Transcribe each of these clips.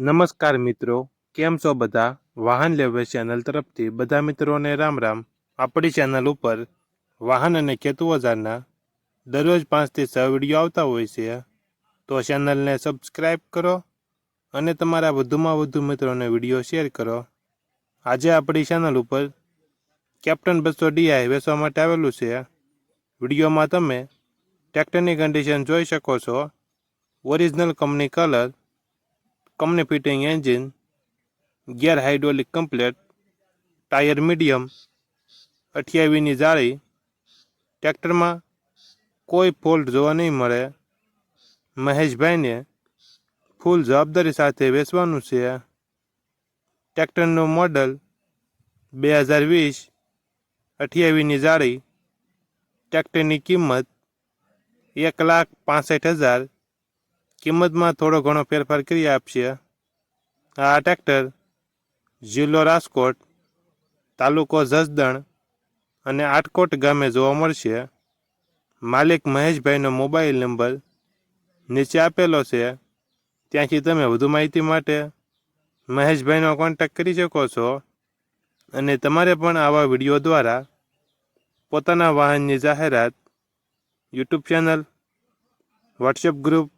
નમસ્કાર મિત્રો, કેમ છો બધા? વાહન લેવે ચેનલ તરફથી બધા મિત્રોને રામ રામ આપણી ચેનલ ઉપર વાહન અને ખેતુ બજારના દરરોજ પાંચથી છ વીડિયો આવતા હોય છે, તો ચેનલને સબસ્ક્રાઈબ કરો અને તમારા વધુમાં વધુ મિત્રોને વીડિયો શેર કરો. આજે આપણી ચેનલ ઉપર કેપ્ટન બસો ડીઆઈ વેચવા માટે આવેલું છે. વિડીયોમાં તમે ટ્રેક્ટરની કન્ડિશન જોઈ શકો છો. Original company colour company fitting engine gear hydraulic complete tyre medium અઠ્યાવીસની જાળી ટ્રેક્ટરમાં કોઈ ફોલ્ટ જોવા નહીં મળે મહેશભાઈને ફૂલ જવાબદારી સાથે વેચવાનું છે ટ્રેક્ટરનું મોડલ બે હજાર વીસ અઠ્યાવીસની જાળી ટ્રેક્ટરની કિંમત એક લાખ પાસઠ હજાર કિંમતમાં થોડો ઘણો ફેરફાર કરી આપશે. આ ટ્રેક્ટર જિલ્લો રાજકોટ, તાલુકો જસદણ અને આટકોટ ગામે જોવા મળશે. માલિક મહેશભાઈનો મોબાઈલ નંબર નીચે આપેલો છે. ત્યાંથી તમે વધુ માહિતી માટે મહેશભાઈનો કોન્ટેક્ટ કરી શકો છો અને તમારે પણ આવા વીડિયો દ્વારા પોતાના વાહનની જાહેરાત, YouTube channel, WhatsApp group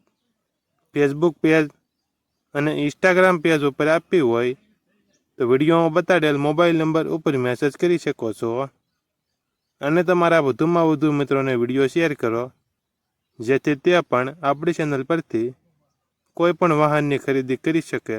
Facebook page અને ઇન્સ્ટાગ્રામ પેજ ઉપર આપવી હોય તો વિડીયોમાં બતાડેલ મોબાઈલ નંબર ઉપર મેસેજ કરી શકો છો. અને તમારા વધુમાં વધુ મિત્રોને વીડિયો શેર કરો, જેથી તે પણ આપણી ચેનલ પરથી કોઈ પણ વાહનની ખરીદી કરી શકે.